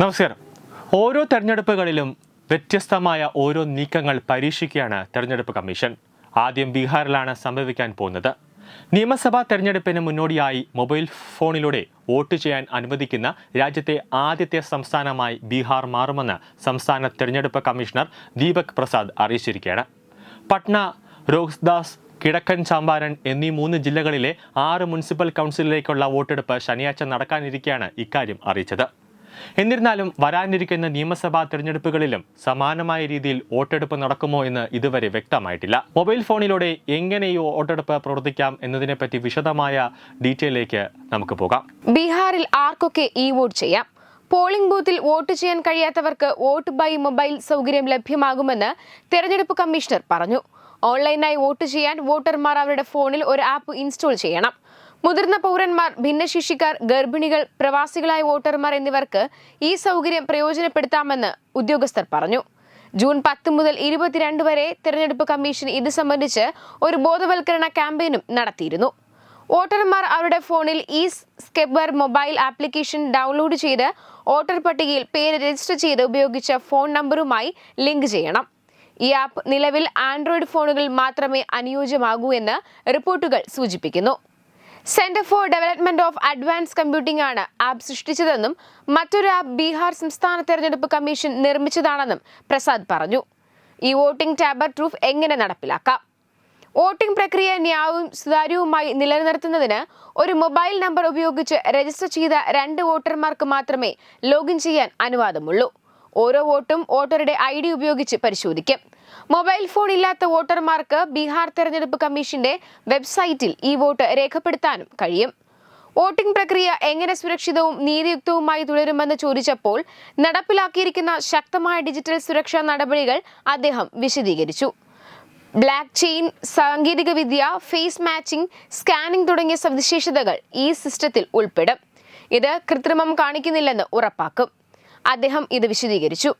നമസ്കാരം. ഓരോ തെരഞ്ഞെടുപ്പുകളിലും വ്യത്യസ്തമായ ഓരോ നീക്കങ്ങൾ പരീക്ഷിക്കുകയാണ് തെരഞ്ഞെടുപ്പ് കമ്മീഷൻ. ആദ്യം ബീഹാറിലാണ് സംഭവിക്കാൻ പോകുന്നത്. നിയമസഭാ തെരഞ്ഞെടുപ്പിന് മുന്നോടിയായി മൊബൈൽ ഫോണിലൂടെ വോട്ട് ചെയ്യാൻ അനുവദിക്കുന്ന രാജ്യത്തെ ആദ്യത്തെ സംസ്ഥാനമായി ബീഹാർ മാറുമെന്ന് സംസ്ഥാന തെരഞ്ഞെടുപ്പ് കമ്മീഷണർ ദീപക് പ്രസാദ് അറിയിച്ചിരിക്കുകയാണ്. പട്ന രോഹ്ദാസ് കിഴക്കൻ ചമ്പാരൻ എന്നീ മൂന്ന് ജില്ലകളിലെ ആറ് മുനിസിപ്പൽ കൗൺസിലിലേക്കുള്ള വോട്ടെടുപ്പ് ശനിയാഴ്ച നടക്കാനിരിക്കെയാണ് ഇക്കാര്യം അറിയിച്ചത്. എന്നിരുന്നാലും വരാനിരിക്കുന്ന നിയമസഭാ തെരഞ്ഞെടുപ്പുകളിലും സമാനമായ രീതിയിൽ വോട്ടെടുപ്പ് നടക്കുമോ എന്ന് ഇതുവരെ വ്യക്തമായിട്ടില്ല. മൊബൈൽ ഫോണിലൂടെ എങ്ങനെ ഈ വോട്ടെടുപ്പ് പ്രവർത്തിക്കാം എന്നതിനെപ്പറ്റി വിശദമായ ഡീറ്റെയിലേക്ക് നമുക്ക് പോകാം. ബീഹാറിൽ ആർക്കൊക്കെ ഇ വോട്ട് ചെയ്യാം? പോളിംഗ് ബൂത്തിൽ വോട്ട് ചെയ്യാൻ കഴിയാത്തവർക്ക് വോട്ട് ബൈ മൊബൈൽ സൗകര്യം ലഭ്യമാകുമെന്ന് തെരഞ്ഞെടുപ്പ് കമ്മീഷണർ പറഞ്ഞു. ഓൺലൈനായി വോട്ട് ചെയ്യാൻ വോട്ടർമാർ അവരുടെ ഫോണിൽ ഒരു ആപ്പ് ഇൻസ്റ്റാൾ ചെയ്യണം. മുതിർന്ന പൗരന്മാർ ഭിന്നശേഷിക്കാർ ഗർഭിണികൾ പ്രവാസികളായ വോട്ടർമാർ എന്നിവർക്ക് ഈ സൗകര്യം പ്രയോജനപ്പെടുത്താമെന്ന് ഉദ്യോഗസ്ഥർ പറഞ്ഞു. ജൂൺ പത്ത് മുതൽ ഇരുപത്തിരണ്ട് വരെ തെരഞ്ഞെടുപ്പ് കമ്മീഷൻ ഇത് സംബന്ധിച്ച് ഒരു ബോധവൽക്കരണ ക്യാമ്പയിനും നടത്തിയിരുന്നു. വോട്ടർമാർ അവരുടെ ഫോണിൽ ഈ സ്കെബർ മൊബൈൽ ആപ്ലിക്കേഷൻ ഡൗൺലോഡ് ചെയ്ത് വോട്ടർ പട്ടികയിൽ പേര് രജിസ്റ്റർ ചെയ്ത് ഉപയോഗിച്ച ഫോൺ നമ്പറുമായി ലിങ്ക് ചെയ്യണം. ഈ ആപ്പ് നിലവിൽ ആൻഡ്രോയിഡ് ഫോണുകളിൽ മാത്രമേ അനുയോജ്യമാകൂ എന്ന് റിപ്പോർട്ടുകൾ സൂചിപ്പിക്കുന്നു. Centre for development of advance computing ആണ് ആപ്പ് സൃഷ്ടിച്ചതെന്നും മറ്റൊരു ആപ്പ് ബീഹാർ സംസ്ഥാന തെരഞ്ഞെടുപ്പ് കമ്മീഷൻ നിർമ്മിച്ചതാണെന്നും പ്രസാദ് പറഞ്ഞു. ഈ വോട്ടിംഗ് ടാബർ ട്രൂഫ് എങ്ങനെ നടപ്പിലാക്കാം? വോട്ടിംഗ് പ്രക്രിയ ന്യായവും സുതാര്യവുമായി നിലനിർത്തുന്നതിന് ഒരു മൊബൈൽ നമ്പർ ഉപയോഗിച്ച് രജിസ്റ്റർ ചെയ്ത രണ്ട് വോട്ടർമാർക്ക് മാത്രമേ ലോഗിൻ ചെയ്യാൻ അനുവാദമുള്ളൂ. ഓരോ വോട്ടും വോട്ടറുടെ ഐ ഡി ഉപയോഗിച്ച് പരിശോധിക്കും. മൊബൈൽ ഫോൺ ഇല്ലാത്ത വോട്ടർമാർക്ക് ബീഹാർ തെരഞ്ഞെടുപ്പ് കമ്മീഷന്റെ വെബ്സൈറ്റിൽ ഈ വോട്ട് രേഖപ്പെടുത്താനും കഴിയും. വോട്ടിംഗ് പ്രക്രിയ എങ്ങനെ സുരക്ഷിതവും നീതിയുക്തവുമായി തുടരുമെന്ന് ചോദിച്ചപ്പോൾ നടപ്പിലാക്കിയിരിക്കുന്ന ശക്തമായ ഡിജിറ്റൽ സുരക്ഷാ നടപടികൾ അദ്ദേഹം വിശദീകരിച്ചു. ബ്ലാക്ക് ചെയിൻ സാങ്കേതികവിദ്യ ഫേസ് മാച്ചിംഗ് സ്കാനിംഗ് തുടങ്ങിയ സവിശേഷതകൾ ഈ സിസ്റ്റത്തിൽ ഉൾപ്പെടും. ഇത് കൃത്രിമം കാണിക്കുന്നില്ലെന്ന് ഉറപ്പാക്കും. അദ്ദേഹം ഇത് വിശദീകരിച്ചു.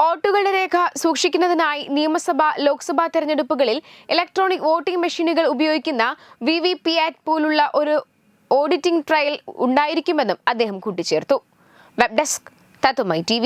വോട്ടുകളുടെ രേഖ സൂക്ഷിക്കുന്നതിനായി നിയമസഭ ലോക്സഭാ തെരഞ്ഞെടുപ്പുകളിൽ ഇലക്ട്രോണിക് വോട്ടിംഗ് മെഷീനുകൾ ഉപയോഗിക്കുന്ന വി വി പി ആറ്റ് പോലുള്ള ഒരു ഓഡിറ്റിംഗ് ട്രയൽ ഉണ്ടായിരിക്കുമെന്നും അദ്ദേഹം കൂട്ടിച്ചേർത്തു. വെബ് ഡെസ്ക് തത്തുമൈ ടി